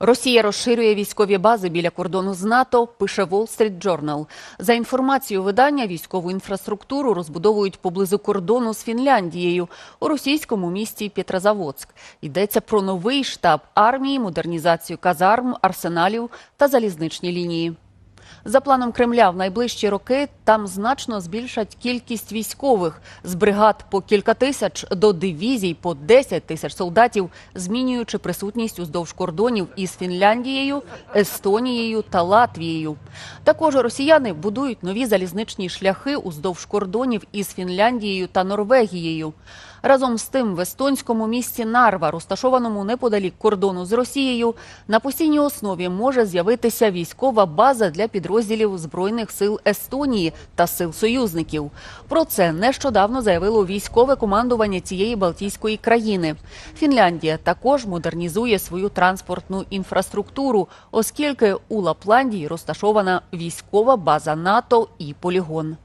Росія розширює військові бази біля кордону з НАТО, пише Wall Street Journal. За інформацією видання, військову інфраструктуру розбудовують поблизу кордону з Фінляндією у російському місті Петрозаводськ. Йдеться про новий штаб армії, модернізацію казарм, арсеналів та залізничні лінії. За планом Кремля, в найближчі роки там значно збільшать кількість військових з бригад по кілька тисяч до дивізій по 10 тисяч солдатів, змінюючи присутність уздовж кордонів із Фінляндією, Естонією та Латвією. Також росіяни будують нові залізничні шляхи уздовж кордонів із Фінляндією та Норвегією. Разом з тим, в естонському місті Нарва, розташованому неподалік кордону з Росією, на постійній основі може з'явитися військова база для підрозділів збройних сил Естонії та сил союзників. Про це нещодавно заявило військове командування цієї Балтійської країни. Фінляндія також модернізує свою транспортну інфраструктуру, оскільки у Лапландії розташована військова база НАТО і полігон.